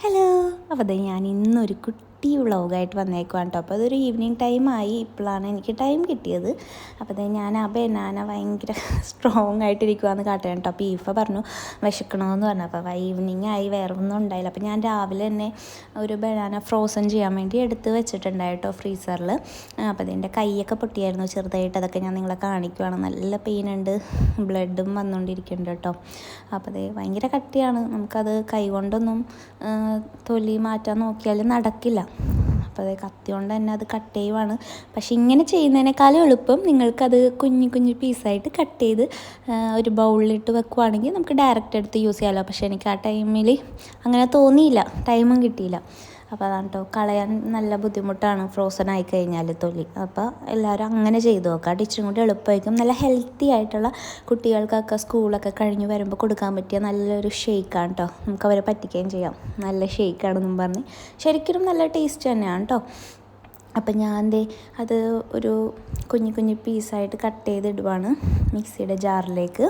Hello അപ്പോൾ ഞാൻ ഇന്നൊരു കുട്ടി വ്ളോഗായിട്ട് വന്നേക്കുവാണ് കേട്ടോ. അപ്പോൾ അതൊരു ഈവനിങ് ടൈമായി ഇപ്പോഴാണ് എനിക്ക് ടൈം കിട്ടിയത്. അപ്പോൾ ഞാൻ ആ ബനാന ഭയങ്കര സ്ട്രോങ് ആയിട്ടിരിക്കുവാന്ന് കാട്ടുകയാണ് കേട്ടോ. അപ്പോൾ ഈഫ പറഞ്ഞു വിശക്കണമെന്ന് പറഞ്ഞു. അപ്പോൾ ഈവനിങ് ആയി വേറെ ഒന്നും ഉണ്ടായില്ല. അപ്പോൾ ഞാൻ രാവിലെ തന്നെ ഒരു ബനാന ഫ്രോസൺ ചെയ്യാൻ വേണ്ടി എടുത്ത് വെച്ചിട്ടുണ്ടായി കേട്ടോ ഫ്രീസറിൽ അപ്പോൾ അതിന്റെ കൈയൊക്കെ പൊട്ടിയായിരുന്നു ചെറുതായിട്ട്. അതൊക്കെ ഞാൻ നിങ്ങളെ കാണിക്കുവാണ്. നല്ല പെയിൻ ഉണ്ട്. ബ്ലഡും വന്നുകൊണ്ടിരിക്കുന്നുണ്ട് കേട്ടോ. അപ്പോൾ അത് ഭയങ്കര കട്ടിയാണ്. നമുക്കത് കൈ കൊണ്ടൊന്നും തൊലി മാറ്റാൻ നോക്കിയാൽ നടക്കില്ല. അപ്പോൾ അത് കത്തി കൊണ്ട് തന്നെ അത് കട്ട് ചെയ്യുവാണ്. പക്ഷെ ഇങ്ങനെ ചെയ്യുന്നതിനേക്കാളും എളുപ്പം നിങ്ങൾക്കത് കുഞ്ഞു കുഞ്ഞു പീസായിട്ട് കട്ട് ചെയ്ത് ഒരു ബൗളിലിട്ട് വെക്കുവാണെങ്കിൽ നമുക്ക് ഡയറക്റ്റ് എടുത്ത് യൂസ് ചെയ്യാമല്ലോ പക്ഷേ എനിക്ക് ആ ടൈമിൽ അങ്ങനെ തോന്നിയില്ല. ടൈമും കിട്ടിയില്ല. അപ്പോൾ അതാണ് കേട്ടോ കളയാൻ നല്ല ബുദ്ധിമുട്ടാണ് ഫ്രോസൺ ആയി കഴിഞ്ഞാൽ തൊലി. അപ്പോൾ എല്ലാവരും അങ്ങനെ ചെയ്ത് നോക്കുക ടീച്ചറും കൂടി എളുപ്പമായിരിക്കും നല്ല ഹെൽത്തി ആയിട്ടുള്ള കുട്ടികൾക്കൊക്കെ സ്കൂളൊക്കെ കഴിഞ്ഞ് വരുമ്പോൾ കൊടുക്കാൻ പറ്റിയ നല്ലൊരു ഷേക്കാണ് കേട്ടോ നമുക്ക് അവരെ പറ്റിക്കുകയും ചെയ്യാം. നല്ല ഷേക്കാണെന്നും പറഞ്ഞ്. ശരിക്കും നല്ല ടേസ്റ്റ് തന്നെയാണ് കേട്ടോ അപ്പം ഞാൻ ദേ അത് ഒരു കുഞ്ഞു കുഞ്ഞു പീസായിട്ട് കട്ട് ചെയ്തിടുവാണ് മിക്സിയുടെ ജാറിലേക്ക്.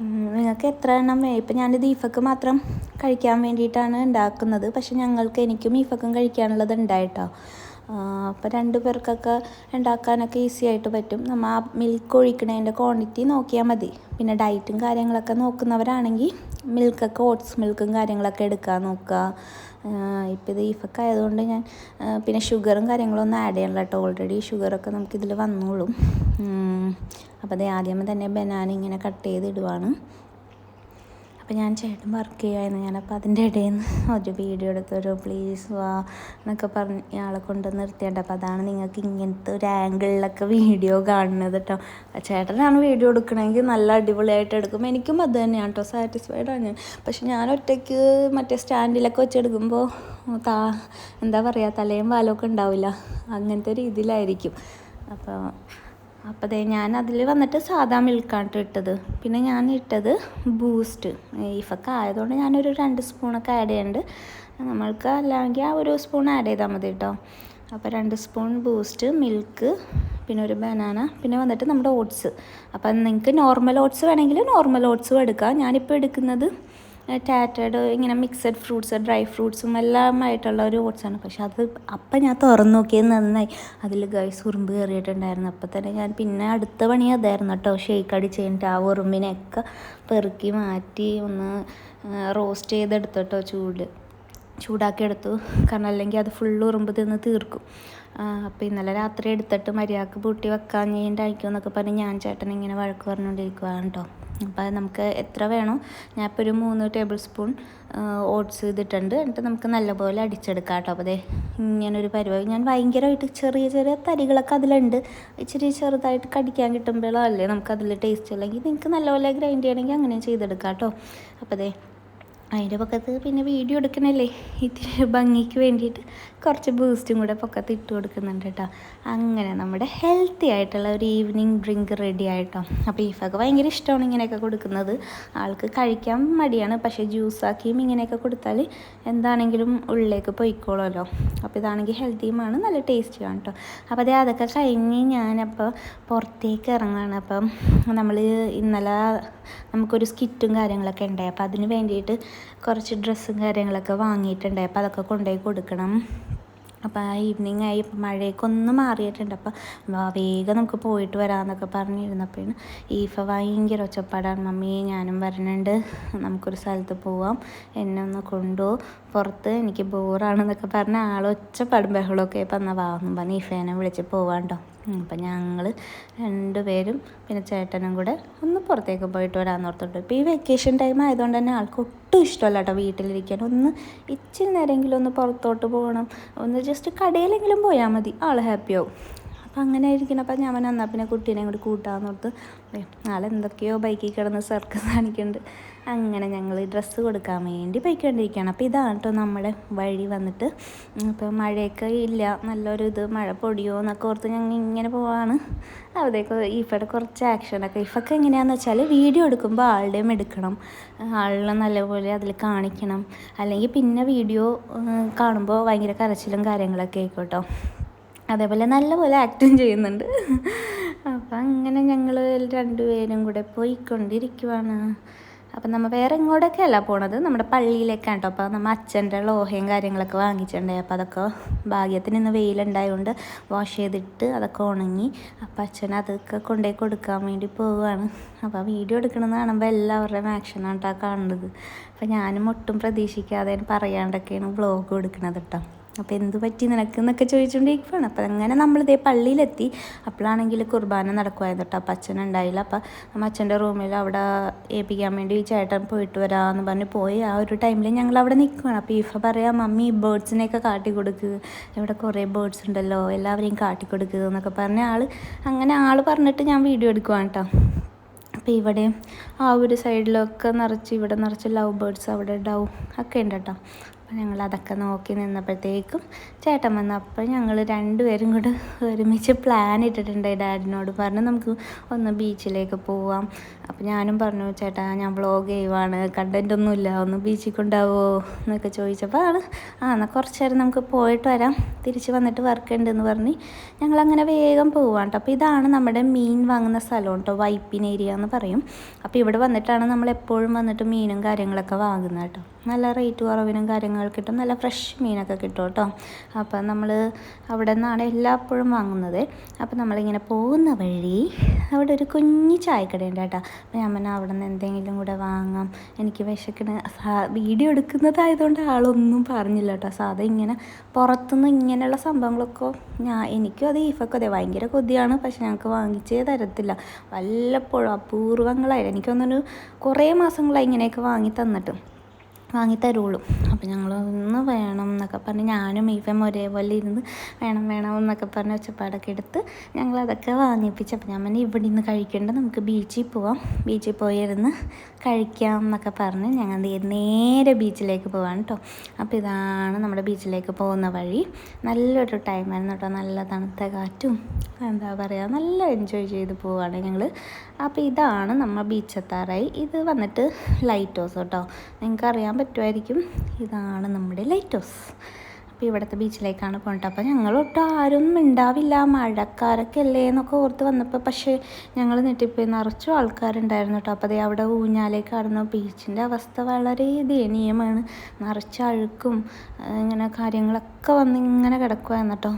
നിങ്ങൾക്ക് എത്ര എണ്ണം ഇപ്പം ഞാൻ ഈഫക്ക് മാത്രം കഴിക്കാൻ വേണ്ടിയിട്ടാണ് ഉണ്ടാക്കുന്നത്. പക്ഷെ ഞങ്ങൾക്ക് എനിക്കും ഈഫക്കും കഴിക്കാനുള്ളത് ഉണ്ടായിട്ടോ. അപ്പോൾ രണ്ട് പേർക്കൊക്കെ ഉണ്ടാക്കാനൊക്കെ ഈസി ആയിട്ട് പറ്റും. നമ്മൾ ആ മിൽക്ക് ഒഴിക്കണതിന്റെ ക്വാണ്ടിറ്റി നോക്കിയാൽ മതി. പിന്നെ ഡയറ്റും കാര്യങ്ങളൊക്കെ നോക്കുന്നവരാണെങ്കിൽ മിൽക്കൊക്കെ ഓട്സ് മിൽക്കും കാര്യങ്ങളൊക്കെ എടുക്കാൻ നോക്കുക ഇപ്പോൾ ഇത് ഈഫൊക്കെ ആയതുകൊണ്ട് ഞാൻ പിന്നെ ഷുഗറും കാര്യങ്ങളൊന്നും ആഡ് ചെയ്യണില്ല കേട്ടോ ഓൾറെഡി ഷുഗറൊക്കെ നമുക്കിതിൽ വന്നോളും. അപ്പോൾ അത് ആദ്യമേ തന്നെ ബനാന ഇങ്ങനെ കട്ട് ചെയ്തിടുവാണ് അപ്പോൾ ഞാൻ ചേട്ടൻ വർക്ക് ചെയ്യുമായിരുന്നു ഞാനപ്പോൾ അതിന്റെ ഇടയിൽ നിന്ന് ഒരു വീഡിയോ എടുത്തൊരു പ്ലീസ് വാ എന്നൊക്കെ പറഞ്ഞ് ഇയാളെ കൊണ്ട് നിർത്തിയിട്ട് അപ്പോൾ അതാണ് നിങ്ങൾക്ക് ഇങ്ങനത്തെ ഒരു ആംഗിളിലൊക്കെ വീഡിയോ കാണുന്നത് കേട്ടോ ചേട്ടനാണ് വീഡിയോ എടുക്കണമെങ്കിൽ നല്ല അടിപൊളിയായിട്ട് എടുക്കും. എനിക്കും അത് തന്നെയാണ് കേട്ടോ സാറ്റിസ്ഫൈഡ് ആണ് ഞാൻ. പക്ഷെ ഞാൻ ഒറ്റയ്ക്ക് മറ്റേ സ്റ്റാൻഡിലൊക്കെ വെച്ചെടുക്കുമ്പോൾ താ എന്താ പറയുക തലയും വാലൊക്കെ ഉണ്ടാവില്ല. അങ്ങനത്തെ രീതിയിലായിരിക്കും. അപ്പോൾ അപ്പോൾ അതേ ഞാൻ അതിൽ വന്നിട്ട് സാധാ മിൽക്കാണ് ട്ടോ ഇട്ടത്. പിന്നെ ഞാൻ ഇട്ടത് ബൂസ്റ്റ് ഈഫൊക്കെ ആയതുകൊണ്ട് ഞാനൊരു രണ്ട് സ്പൂണൊക്കെ ആഡ് ചെയ്യുന്നുണ്ട് നമ്മൾക്ക് അല്ലെങ്കിൽ ആ ഒരു സ്പൂൺ ആഡ് ചെയ്താൽ മതി കേട്ടോ അപ്പോൾ രണ്ട് സ്പൂൺ ബൂസ്റ്റ് മിൽക്ക് പിന്നെ ഒരു ബനാന പിന്നെ വന്നിട്ട് നമ്മുടെ ഓട്സ് അപ്പം നിങ്ങൾക്ക് നോർമൽ ഓട്സ് വേണമെങ്കിൽ നോർമൽ ഓട്സും എടുക്കാം. ഞാനിപ്പോൾ എടുക്കുന്നത് ടാറ്റഡ് ഇങ്ങനെ മിക്സഡ് ഫ്രൂട്ട്സ് ഡ്രൈ ഫ്രൂട്ട്സും എല്ലാമായിട്ടുള്ള ഒരു ഓട്സാണ് പക്ഷെ അത് അപ്പം ഞാൻ തുറന്നു നോക്കിയത് നന്നായി. അതിൽ ഗൈസ് ഉറുമ്പ് കയറിയിട്ടുണ്ടായിരുന്നു. അപ്പം തന്നെ ഞാൻ പിന്നെ അടുത്ത പണി അതായിരുന്നു കേട്ടോ. ഷേക്ക് അടിച്ച് കഴിഞ്ഞിട്ട് ആ ഉറുമ്പിനെയൊക്കെ പെറുക്കി മാറ്റി ഒന്ന് റോസ്റ്റ് ചെയ്തെടുത്തു ചെയ്തെടുത്തോട്ടോ ചൂട്. ചൂടാക്കി എടുത്തു. കാരണം അല്ലെങ്കിൽ അത് ഫുള്ള് ഉറുമ്പ് തിന്ന് തീർക്കും. അപ്പോൾ ഇന്നലെ രാത്രി എടുത്തിട്ട് മര്യാദയ്ക്ക് പൂട്ടി വെക്കാൻ എന്നൊക്കെ പറഞ്ഞ് ഞാൻ ചേട്ടൻ ഇങ്ങനെ വഴക്ക് പറഞ്ഞുകൊണ്ടിരിക്കുകയാണ് കേട്ടോ. അപ്പോൾ നമുക്ക് എത്ര വേണോ? ഞാൻ ഇപ്പോൾ ഒരു മൂന്ന് ടേബിൾ സ്പൂൺ ഓട്സ് ചെയ്തിട്ടുണ്ട് എന്നിട്ട് നമുക്ക് നല്ലപോലെ അടിച്ചെടുക്കാം കേട്ടോ. അപ്പോൾ അതെ ഇങ്ങനൊരു പരിപാടി. ഞാൻ ഭയങ്കരമായിട്ട് ചെറിയ ചെറിയ തരികളൊക്കെ അതിലുണ്ട്. ഇച്ചിരി ചെറുതായിട്ട് കടിക്കാൻ കിട്ടുമ്പോഴോ അല്ലേ നമുക്കതിൽ ടേസ്റ്റ് അല്ലെങ്കിൽ നിങ്ങൾക്ക് നല്ലപോലെ ഗ്രൈൻഡ് ചെയ്യണമെങ്കിൽ അങ്ങനെ ചെയ്തെടുക്കാം കേട്ടോ. അപ്പോൾ അതെ അതിന്റെ പക്കത്ത് പിന്നെ വീഡിയോ എടുക്കണല്ലേ? ഇത്തിരി ഭംഗിക്ക് വേണ്ടിയിട്ട് കുറച്ച് ബൂസ്റ്റും കൂടെ പൊക്കത്ത് ഇട്ട് കൊടുക്കുന്നുണ്ട് കേട്ടോ. അങ്ങനെ നമ്മുടെ ഹെൽത്തി ആയിട്ടുള്ള ഒരു ഈവനിങ് ഡ്രിങ്ക് റെഡി ആയിട്ടോ. അപ്പോൾ ഈഫൊക്കെ ഭയങ്കര ഇഷ്ടമാണ് ഇങ്ങനെയൊക്കെ കൊടുക്കുന്നത്. ആൾക്ക് കഴിക്കാൻ മടിയാണ് പക്ഷേ ജ്യൂസാക്കിയും ഇങ്ങനെയൊക്കെ കൊടുത്താൽ എന്താണെങ്കിലും ഉള്ളിലേക്ക് പൊയ്ക്കോളുമല്ലോ. അപ്പോൾ ഇതാണെങ്കിൽ ഹെൽത്തിയുമാണ് നല്ല ടേസ്റ്റിയാണ് കേട്ടോ. അപ്പോൾ അതേ അതൊക്കെ കഴിഞ്ഞ് ഞാനപ്പോൾ പുറത്തേക്ക് ഇറങ്ങുകയാണ് അപ്പം നമ്മൾ ഇന്നലെ നമുക്കൊരു സ്കിറ്റും കാര്യങ്ങളൊക്കെ ഉണ്ടായി. അപ്പോൾ അതിന് വേണ്ടിയിട്ട് കുറച്ച് ഡ്രസ്സും കാര്യങ്ങളൊക്കെ വാങ്ങിയിട്ടുണ്ടായി അപ്പോൾ അതൊക്കെ കൊണ്ടുപോയി കൊടുക്കണം. അപ്പോൾ ആ ഈവനിങ് ആയി. മഴയൊക്കെ ഒന്ന് മാറിയിട്ടുണ്ട്. അപ്പം വാ വേഗം നമുക്ക് പോയിട്ട് വരാമെന്നൊക്കെ പറഞ്ഞിരുന്നപ്പോഴാണ് ഈഫ ഭയങ്കര ഒച്ചപ്പാടാണ്. മമ്മി ഞാനും വരണുണ്ട്. നമുക്കൊരു സ്ഥലത്ത് പോവാം. എന്നെ ഒന്ന് കൊണ്ടുപോകും പുറത്ത് എനിക്ക് ബോറാണെന്നൊക്കെ പറഞ്ഞ ആൾ ഒച്ചപ്പാടും ബഹളമൊക്കെ വാന്നും പറഞ്ഞ് ഈഫേനെ വിളിച്ച് പോവാണ്ടോ അപ്പം ഞങ്ങൾ രണ്ടുപേരും പിന്നെ ചേട്ടനും കൂടെ ഒന്ന് പുറത്തേക്ക് പോയിട്ട് വരാമെന്ന് ഓർത്തോട്ട് ഇപ്പോൾ ഈ വെക്കേഷൻ ടൈം ആയതുകൊണ്ട് തന്നെ ആൾക്ക് ഒട്ടും ഇഷ്ടമല്ല കേട്ടോ വീട്ടിലിരിക്കാൻ. ഒന്ന് ഇച്ചിരി നേരമെങ്കിലും ഒന്ന് പുറത്തോട്ട് പോകണം. ഒന്ന് ജസ്റ്റ് കടയിലെങ്കിലും പോയാൽ മതി. ആൾ ഹാപ്പിയാവും അപ്പം അങ്ങനെ ഇരിക്കണം അപ്പം ഞാൻ എന്നാൽ പിന്നെ കുട്ടീനെ കൂടി കൂട്ടാമെന്നോർത്ത് നാളെ എന്തൊക്കെയോ ബൈക്കിൽ കിടന്ന് സർക്കസ് കാണിക്കുന്നുണ്ട്. അങ്ങനെ ഞങ്ങൾ ഡ്രസ്സ് കൊടുക്കാൻ വേണ്ടി പോയിക്കൊണ്ടിരിക്കുകയാണ്. അപ്പോൾ ഇതാണ് കേട്ടോ നമ്മുടെ വഴി വന്നിട്ട്. ഇപ്പോൾ മഴയൊക്കെ ഇല്ല. നല്ലൊരു ഇത് മഴ പൊടിയോ എന്നൊക്കെ ഓർത്ത് ഞങ്ങൾ ഇങ്ങനെ പോവാണ്. അവിടേക്ക് ഈഫയുടെ കുറച്ച് ആക്ഷനൊക്കെ ഇഫൊക്കെ എങ്ങനെയാണെന്ന് വെച്ചാൽ വീഡിയോ എടുക്കുമ്പോൾ ആളുടെയും എടുക്കണം. ആളിനെ നല്ലപോലെ അതിൽ കാണിക്കണം. അല്ലെങ്കിൽ പിന്നെ വീഡിയോ കാണുമ്പോൾ ഭയങ്കര കരച്ചിലും കാര്യങ്ങളൊക്കെ ആയിക്കോട്ടോ. അതേപോലെ നല്ലപോലെ ആക്ടും ചെയ്യുന്നുണ്ട്. അപ്പം അങ്ങനെ ഞങ്ങൾ രണ്ടുപേരും കൂടെ പോയിക്കൊണ്ടിരിക്കുവാണ്. അപ്പം നമ്മൾ വേറെ എങ്ങോട്ടൊക്കെയല്ല പോണത്? നമ്മുടെ പള്ളിയിലേക്കാണ് കേട്ടോ. അപ്പോൾ നമ്മൾ അച്ഛന്റെ ലോഹയും കാര്യങ്ങളൊക്കെ വാങ്ങിച്ചിട്ടുണ്ടായി അപ്പോൾ അതൊക്കെ ഭാഗ്യത്തിന് ഇന്ന് വെയിലുണ്ടായതുകൊണ്ട് വാഷ് ചെയ്തിട്ട് അതൊക്കെ ഉണങ്ങി അപ്പം അച്ഛൻ അതൊക്കെ കൊണ്ടുപോയി കൊടുക്കാൻ വേണ്ടി പോവുകയാണ്. അപ്പോൾ വീഡിയോ എടുക്കണമെന്ന് കാണുമ്പോൾ എല്ലാവരുടെയും ആക്ഷനാണ് കേട്ടോ കാണുന്നത്. അപ്പോൾ ഞാനും ഒട്ടും പ്രതീക്ഷിക്കാതെ പറയാണ്ടൊക്കെയാണ് വ്ളോഗ് കൊടുക്കുന്നത് കേട്ടോ. അപ്പോൾ എന്ത് പറ്റി നിനക്ക് എന്നൊക്കെ ചോദിച്ചുകൊണ്ടിരിക്കുകയാണ് അപ്പോൾ അങ്ങനെ നമ്മളിതേ പള്ളിയിലെത്തി. അപ്പോഴാണെങ്കിൽ കുർബാന നടക്കുമായിരുന്നു കേട്ടോ. അപ്പം അച്ഛൻ ഉണ്ടായില്ല. അപ്പം നമ്മൾ അച്ഛന്റെ റൂമിൽ അവിടെ ഏൽപ്പിക്കാൻ വേണ്ടി ചേട്ടൻ പോയിട്ട് വരാമെന്ന് പറഞ്ഞ് പോയി. ആ ഒരു ടൈമിൽ ഞങ്ങൾ അവിടെ നിൽക്കുകയാണ് അപ്പോൾ ഈഫ പറയാ മമ്മി ബേർഡ്സിനെയൊക്കെ കാട്ടി കൊടുക്കുക ഇവിടെ കുറേ ബേർഡ്സ് ഉണ്ടല്ലോ. എല്ലാവരെയും കാട്ടി കൊടുക്കുക എന്നൊക്കെ പറഞ്ഞ ആൾ അങ്ങനെ ആൾ പറഞ്ഞിട്ട് ഞാൻ വീഡിയോ എടുക്കുവാണ് കേട്ടോ. അപ്പോൾ ഇവിടെ ആ ഒരു സൈഡിലൊക്കെ നിറച്ച് ഇവിടെ നിറച്ച് ലവ് ബേർഡ്സ് അവിടെ ഡൗ ഒക്കെ ഉണ്ട് കേട്ടോ. അപ്പോൾ ഞങ്ങൾ അതൊക്കെ നോക്കി നിന്നപ്പോഴത്തേക്കും ചേട്ടൻ വന്നു. അപ്പോൾ ഞങ്ങൾ രണ്ടുപേരും കൂടെ ഒരുമിച്ച് പ്ലാൻ ഇട്ടിട്ടുണ്ട്. ഡാഡിനോട് പറഞ്ഞു നമുക്ക് ഒന്ന് ബീച്ചിലേക്ക് പോവാം. അപ്പോൾ ഞാനും പറഞ്ഞു ചേട്ടാ ഞാൻ വ്ളോഗ് ചെയ്യുവാണ്. കണ്ടന്റ് ഒന്നുമില്ല ഒന്ന് ബീച്ചിൽ കൊണ്ടാവോ എന്നൊക്കെ ചോദിച്ചപ്പോൾ ആൾ ആ എന്നാൽ കുറച്ച് നേരം നമുക്ക് പോയിട്ട് വരാം. തിരിച്ച് വന്നിട്ട് വർക്ക് ഉണ്ടെന്ന് പറഞ്ഞ് ഞങ്ങളങ്ങനെ വേഗം പോവാണ് കേട്ടോ. അപ്പോൾ ഇതാണ് നമ്മുടെ മീൻ വാങ്ങുന്ന സ്ഥലം കേട്ടോ. വൈപ്പിൻ ഏരിയ എന്ന് പറയും. അപ്പോൾ ഇവിടെ വന്നിട്ടാണ് നമ്മൾ എപ്പോഴും വന്നിട്ട് മീനും കാര്യങ്ങളൊക്കെ വാങ്ങുന്നത് കേട്ടോ. നല്ല റേറ്റ് കുറവിനും കാര്യങ്ങൾ കിട്ടും. നല്ല ഫ്രഷ് മീനൊക്കെ കിട്ടും കേട്ടോ. അപ്പം നമ്മൾ അവിടെ നിന്നാണ് എല്ലാപ്പോഴും വാങ്ങുന്നത്. അപ്പം നമ്മളിങ്ങനെ പോകുന്ന വഴി അവിടെ ഒരു കുഞ്ഞു ചായക്കടയുണ്ട് കേട്ടോ. അപ്പം ഞാൻ പറഞ്ഞാൽ അവിടെ നിന്ന് എന്തെങ്കിലും കൂടെ വാങ്ങാം. എനിക്ക് വിശക്കണ. വീഡിയോ എടുക്കുന്നതായതുകൊണ്ട് ആളൊന്നും പറഞ്ഞില്ല കേട്ടോ. സാധാ ഇങ്ങനെ പുറത്തുനിന്ന് ഇങ്ങനെയുള്ള സംഭവങ്ങളൊക്കെ ഞാൻ എനിക്കും അത് ഈഫൊക്കെ അതെ ഭയങ്കര കൊതിയാണ്. പക്ഷെ ഞങ്ങൾക്ക് വാങ്ങിച്ചേ തരത്തില്ല. വല്ലപ്പോഴും അപൂർവങ്ങളായി. എനിക്കൊന്നൊരു കുറേ മാസങ്ങളായി ഇങ്ങനെയൊക്കെ വാങ്ങി തന്നിട്ട്. വാങ്ങി അപ്പം ഞങ്ങൾ ഒന്ന് വേണം എന്നൊക്കെ പറഞ്ഞ് ഞാനും ഈഫയും ഒരേപോലെ ഇരുന്ന് വേണം വേണം എന്നൊക്കെ പറഞ്ഞ് ഒച്ചപ്പാടൊക്കെ എടുത്ത് ഞങ്ങൾ അതൊക്കെ വാങ്ങിപ്പിച്ച്. അപ്പോൾ ഞാൻ പറഞ്ഞു ഇവിടെ നിന്ന് കഴിക്കേണ്ട നമുക്ക് ബീച്ചിൽ പോവാം. ബീച്ചിൽ പോയിരുന്ന് കഴിക്കാം എന്നൊക്കെ പറഞ്ഞ് ഞങ്ങൾ നേരെ ബീച്ചിലേക്ക് പോവാണ് കേട്ടോ അപ്പോൾ ഇതാണ് നമ്മുടെ ബീച്ചിലേക്ക് പോകുന്ന വഴി. നല്ലൊരു ടൈമായിരുന്നു കേട്ടോ നല്ല തണുത്ത കാറ്റും എന്താ പറയുക നല്ല എൻജോയ് ചെയ്ത് പോവുകയാണ് ഞങ്ങൾ അപ്പോൾ ഇതാണ് നമ്മൾ ബീച്ചെത്താറായി. ഇത് വന്നിട്ട് ലൈറ്റ് ഹൗസ് കേട്ടോ നിങ്ങൾക്ക് അറിയാൻ പറ്റുമായിരിക്കും. ഇതാണ് നമ്മുടെ ലൈറ്റ് ഹൗസ് അപ്പോൾ ഇവിടുത്തെ ബീച്ചിലേക്കാണ് പോകേണ്ടത് അപ്പോൾ ഞങ്ങളൊട്ട് ആരും ഉണ്ടാവില്ല മഴക്കാരൊക്കെ അല്ലേ എന്നൊക്കെ ഓർത്ത് വന്നപ്പോൾ പക്ഷേ ഞങ്ങൾ നെട്ടിപ്പോയി നിറച്ചും ആൾക്കാരുണ്ടായിരുന്നു കേട്ടോ. അപ്പോൾ അതേ അവിടെ ഊഞ്ഞാലേക്ക് ആടുന്നു ബീച്ചിന്റെ അവസ്ഥ വളരെ ദയനീയമാണ്. നിറച്ച് അഴുക്കും ഇങ്ങനെ കാര്യങ്ങളൊക്കെ വന്ന് ഇങ്ങനെ കിടക്കുമായിരുന്നു കേട്ടോ.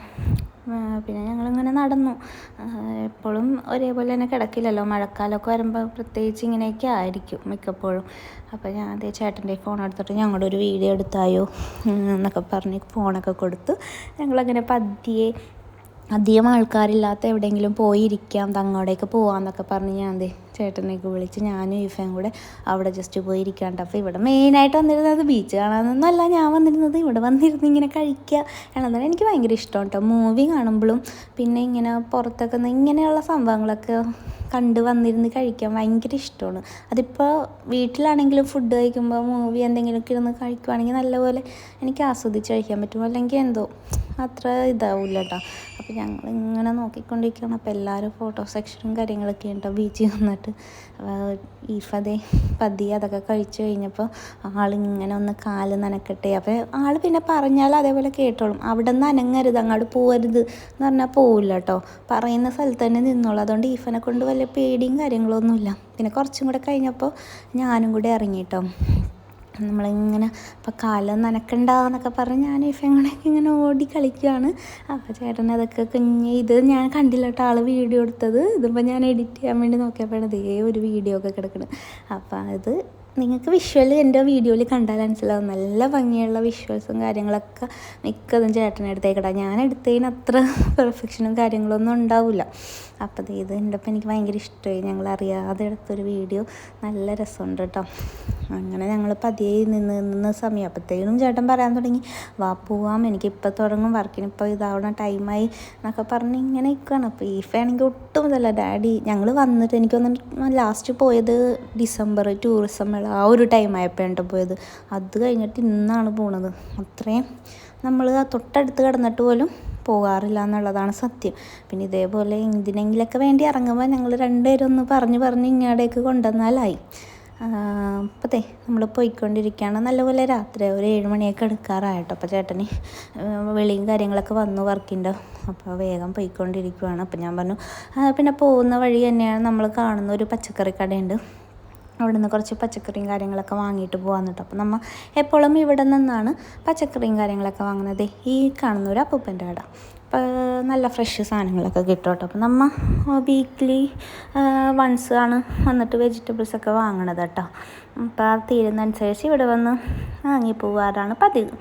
പിന്നെ ഞങ്ങളിങ്ങനെ നടന്നു. എപ്പോഴും ഒരേപോലെ തന്നെ കിടക്കില്ലല്ലോ. മഴക്കാലമൊക്കെ വരുമ്പോൾ പ്രത്യേകിച്ച് ഇങ്ങനെയൊക്കെ ആയിരിക്കും മിക്കപ്പോഴും. അപ്പോൾ ഞാൻ അതേ ചേട്ടന്റെ ഫോൺ എടുത്തിട്ട് ഞങ്ങളുടെ ഒരു വീഡിയോ എടുത്തായോ എന്നൊക്കെ പറഞ്ഞ് ഫോണൊക്കെ കൊടുത്ത് ഞങ്ങളങ്ങനെ പതിയെ അധികം ആൾക്കാരില്ലാത്ത എവിടെയെങ്കിലും പോയിരിക്കാം തങ്ങോടേക്ക് പോവാന്നൊക്കെ പറഞ്ഞ് ഞാൻ അതെ ചേട്ടനെയൊക്കെ വിളിച്ച് ഞാനും ഈഫയും കൂടെ അവിടെ ജസ്റ്റ് പോയി ഇരിക്കാണ്ട് അപ്പോൾ ഇവിടെ മെയിനായിട്ട് വന്നിരുന്നത് ബീച്ച് കാണാനൊന്നുമല്ല ഞാൻ വന്നിരുന്നത് ഇവിടെ വന്നിരുന്ന് ഇങ്ങനെ കഴിക്കുക എന്നാണ് എനിക്ക് ഭയങ്കര ഇഷ്ടം കേട്ടോ മൂവി കാണുമ്പോഴും പിന്നെ ഇങ്ങനെ പുറത്തൊക്കെ ഇങ്ങനെയുള്ള സംഭവങ്ങളൊക്കെ കണ്ട് വന്നിരുന്ന് കഴിക്കാൻ ഭയങ്കര ഇഷ്ടമാണ്. അതിപ്പോൾ വീട്ടിലാണെങ്കിലും ഫുഡ് കഴിക്കുമ്പോൾ മൂവി എന്തെങ്കിലുമൊക്കെ ഇരുന്ന് കഴിക്കുവാണെങ്കിൽ നല്ലപോലെ എനിക്ക് ആസ്വദിച്ച് കഴിക്കാൻ പറ്റും. അല്ലെങ്കിൽ എന്തോ അത്ര ഇതാവില്ല കേട്ടോ അപ്പോൾ ഞങ്ങൾ ഇങ്ങനെ നോക്കിക്കൊണ്ടിരിക്കുകയാണ് അപ്പോൾ എല്ലാവരും ഫോട്ടോ സെക്ഷനും കാര്യങ്ങളൊക്കെ ഉണ്ടോ? ബീച്ചിൽ വന്നിട്ട് ഈഫതെ പതി അതൊക്കെ കഴിച്ചു കഴിഞ്ഞപ്പോൾ ആളിങ്ങനെ ഒന്ന് കാൽ നനക്കട്ടെ. അപ്പോൾ ആൾ പിന്നെ പറഞ്ഞാൽ അതേപോലെ കേട്ടോളും. അവിടെ നിന്ന് അനങ്ങരുത് അങ്ങോട്ട് പോകരുത് എന്ന് പറഞ്ഞാൽ പോവില്ല കേട്ടോ പറയുന്ന സ്ഥലത്ത് തന്നെ നിന്നോളൂ. അതുകൊണ്ട് ഈഫനെ കൊണ്ട് വലിയ പേടിയും കാര്യങ്ങളൊന്നുമില്ല. പിന്നെ കുറച്ചും കൂടെ കഴിഞ്ഞപ്പോൾ ഞാനും കൂടെ ഇറങ്ങിട്ടോ. നമ്മളിങ്ങനെ ഇപ്പം കാലം നനക്കണ്ട എന്നൊക്കെ പറഞ്ഞ് ഞാൻ ഇഫങ്ങളൊക്കെ ഇങ്ങനെ ഓടി കളിക്കുകയാണ് അപ്പോൾ ചേട്ടൻ അതൊക്കെ കുഞ്ഞ് ഇത് ഞാൻ കണ്ടില്ല കേട്ടോ ആൾ വീഡിയോ എടുത്തത്. ഇതിപ്പോൾ ഞാൻ എഡിറ്റ് ചെയ്യാൻ വേണ്ടി നോക്കിയപ്പോഴാണ് ഇതേ ഒരു വീഡിയോ ഒക്കെ കിടക്കുന്നത് അപ്പോൾ അത് നിങ്ങൾക്ക് വിഷ്വൽ എന്റെ വീഡിയോയിൽ കണ്ടാൽ മനസ്സിലാവും. നല്ല ഭംഗിയുള്ള വിഷ്വൽസും കാര്യങ്ങളൊക്കെ മിക്കതും ചേട്ടനെടുത്തേക്കടാ ഞാൻ എടുത്തതിന് അത്ര പെർഫെക്ഷനും കാര്യങ്ങളൊന്നും ഉണ്ടാവില്ല. അപ്പോൾ ഇത് കണ്ടപ്പോൾ എനിക്ക് ഭയങ്കര ഇഷ്ടമായി. ഞങ്ങൾ അറിയാതെ എടുത്തൊരു വീഡിയോ. നല്ല രസമുണ്ട് കേട്ടോ. അങ്ങനെ ഞങ്ങൾ പതിയെ നിന്ന് നിന്ന് സമയം. അപ്പോഴത്തേനും ചേട്ടൻ പറയാൻ തുടങ്ങി വാ പോവാം. എനിക്കിപ്പോൾ തുടങ്ങും. വർക്കിന് ഇപ്പോൾ ഇതാവണ. ടൈമായി എന്നൊക്കെ പറഞ്ഞ് ഇങ്ങനെ നിൽക്കുകയാണ് അപ്പോൾ ഈഫയാണെങ്കിൽ ഒട്ടും ഇതല്ല. ഡാഡി ഞങ്ങൾ വന്നിട്ട് എനിക്കൊന്ന് ലാസ്റ്റ് പോയത് ഡിസംബർ ടൂറിസം മേള ആ ഒരു ടൈം ആയപ്പോഴാണ് പോയത്. അത് കഴിഞ്ഞിട്ട് ഇന്നാണ് പോണത്. അത്രയും നമ്മൾ ആ തൊട്ടടുത്ത് കിടന്നിട്ട് പോലും പോകാറില്ല എന്നുള്ളതാണ് സത്യം. പിന്നെ ഇതേപോലെ എന്തിനെങ്കിലൊക്കെ വേണ്ടി ഇറങ്ങുമ്പോൾ ഞങ്ങൾ രണ്ടുപേരും ഒന്ന് പറഞ്ഞ് പറഞ്ഞ് ഇങ്ങോട്ടേക്ക് കൊണ്ടുവന്നാലായി. അപ്പോഴത്തേ നമ്മൾ പോയിക്കൊണ്ടിരിക്കുകയാണ് നല്ലപോലെ രാത്രി ഒരു ഏഴ് മണിയൊക്കെ എടുക്കാറായിട്ടോ. അപ്പോൾ ചേട്ടന് വെളിയും കാര്യങ്ങളൊക്കെ വന്നു വർക്കിന്റെ. അപ്പോൾ വേഗം പോയിക്കൊണ്ടിരിക്കുകയാണ് അപ്പോൾ ഞാൻ പറഞ്ഞു പിന്നെ പോകുന്ന വഴി തന്നെയാണ് നമ്മൾ കാണുന്ന ഒരു പച്ചക്കറി കടയുണ്ട്. അവിടെ നിന്ന് കുറച്ച് പച്ചക്കറിയും കാര്യങ്ങളൊക്കെ വാങ്ങിയിട്ട് പോകാൻ കേട്ടോ അപ്പോൾ നമ്മൾ എപ്പോഴും ഇവിടെ നിന്നാണ് പച്ചക്കറിയും കാര്യങ്ങളൊക്കെ വാങ്ങുന്നത്. ഈ കാണുന്ന ഒരു അപ്പൂപ്പന്റെ കട. അപ്പോൾ നല്ല ഫ്രഷ് സാധനങ്ങളൊക്കെ കിട്ടും കേട്ടോ. അപ്പോൾ നമ്മൾ വീക്ക്ലി വൺസ് ആണ് വന്നിട്ട് വെജിറ്റബിൾസ് ഒക്കെ വാങ്ങണത് കേട്ടോ. അപ്പോൾ ആ തീരുന്നതനുസരിച്ച് ഇവിടെ വന്ന് വാങ്ങി പോവാറാണ് പതിവ്.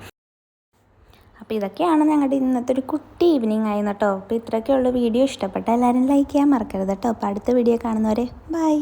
അപ്പോൾ ഇതൊക്കെയാണ് ഞങ്ങളുടെ ഇന്നത്തെ ഒരു കുട്ടി ഈവനിങ് ആയിരുന്നു കേട്ടോ. അപ്പോൾ ഇത്രയൊക്കെയുള്ള വീഡിയോ ഇഷ്ടപ്പെട്ട എല്ലാവരും ലൈക്ക് ചെയ്യാൻ മറക്കരുത് കേട്ടോ. അപ്പോൾ അടുത്ത വീഡിയോ കാണുന്നവരെ ബൈ